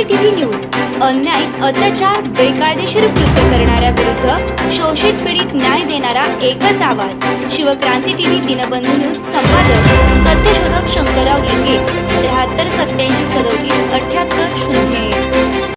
OBC TV news अन्याय अत्याचार बेकायदेशीर कृत्य करणाऱ्या विरुद्ध शोषित पीडित न्याय देणारा एकच आवाज. शिवक्रांती टीव्ही दिनबंधू न्यूज संपादक सत्यशोधक शंकरराव लिंगे त्र्याहत्तर सत्याऐंशी सदोतीस अठ्याहत्तर शून्य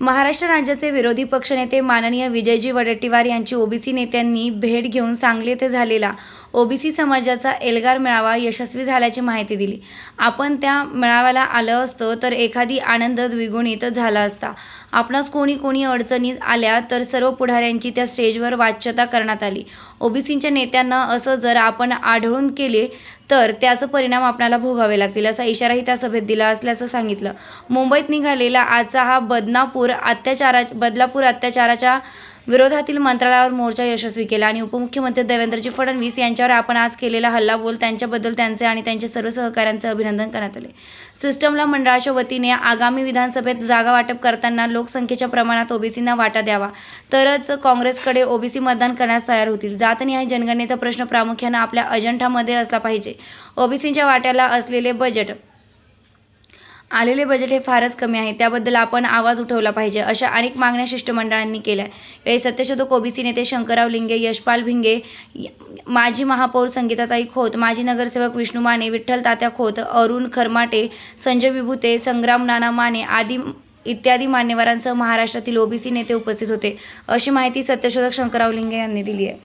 महाराष्ट्र राज्याचे विरोधी पक्षनेते माननीय विजयजी वडेट्टीवार यांची ओबीसी नेत्यांनी भेट घेऊन सांगली येथे झालेला ओबीसी समाजाचा एल्गार मेळावा यशस्वी झाल्याची माहिती दिली. आपण त्या मेळाव्याला आलं असतं तर एखादी आनंद द्विगुणित झाला असता. आपणास कोणी कोणी अडचणीत आल्या तर सर्व पुढाऱ्यांची त्या स्टेजवर वाच्यता करण्यात आली. ओबीसींच्या नेत्यांना असं जर आपण आढळून केले तर त्याचं परिणाम आपल्याला भोगावे लागतील असा इशाराही त्या सभेत दिला असल्याचं सांगितलं. मुंबईत निघालेला आजचा हा बदनापूर अत्याचारा बदलापूर अत्याचाराच्या विरोधातील मंत्रालयावर मोर्चा यशस्वी केला आणि उपमुख्यमंत्री देवेंद्रजी फडणवीस यांच्यावर आपण आज केलेला हल्लाबोल त्यांच्याबद्दल त्यांचे आणि त्यांच्या सर्व सहकाऱ्यांचे अभिनंदन करण्यात आले. सिस्टमला मंडळाच्या वतीने आगामी विधानसभेत जागा वाटप करताना लोकसंख्येच्या प्रमाणात ओबीसींना वाटा द्यावा. तरच काँग्रेसकडे ओबीसी मतदान करण्यास तयार होतील. जातनिहाय जनगणनेचा प्रश्न प्रामुख्यानं आपल्या अजेंठामध्ये असला पाहिजे. ओबीसींच्या वाट्याला असलेले बजेट आलेले बजेट हे फारच कमी आहे. त्याबद्दल आपण आवाज उठवला पाहिजे अशा अनेक मागण्या शिष्टमंडळांनी केल्या. यावेळी सत्यशोधक ओबीसी नेते शंकरराव लिंगे यशपाल भिंगे माजी महापौर संगीताताई खोत माजी नगरसेवक विष्णू माने विठ्ठल तात्या खोत अरुण खरमाटे संजय विभूते संग्राम नाना माने आदी इत्यादी मान्यवरांसह महाराष्ट्रातील ओबीसी नेते उपस्थित होते. अशी माहिती सत्यशोधक शंकरराव लिंगे यांनी दिली आहे.